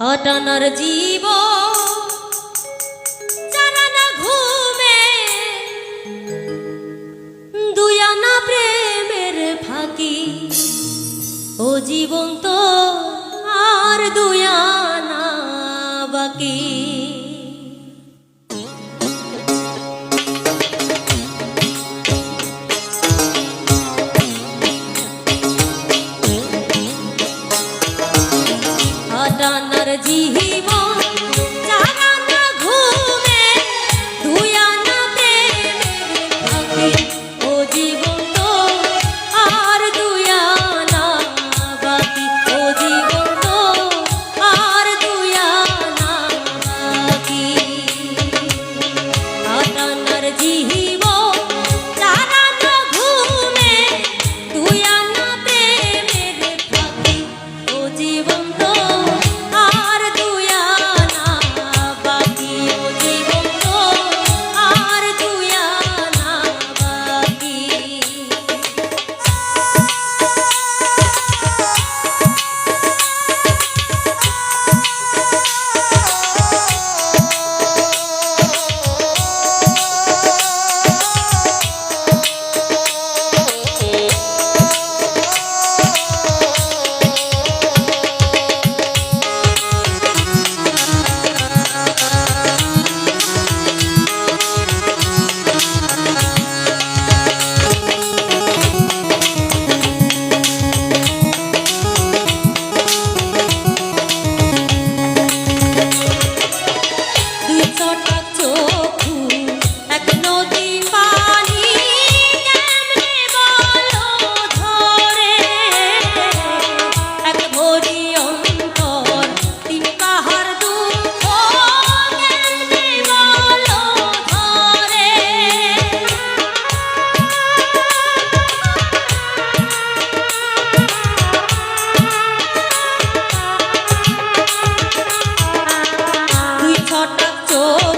অটনর জীব চারানা ঘুমে। দুয়ানা প্রেমের ফাঁকি ও জীবন তো আর দুয়ানা বাকি। জীবন Oh.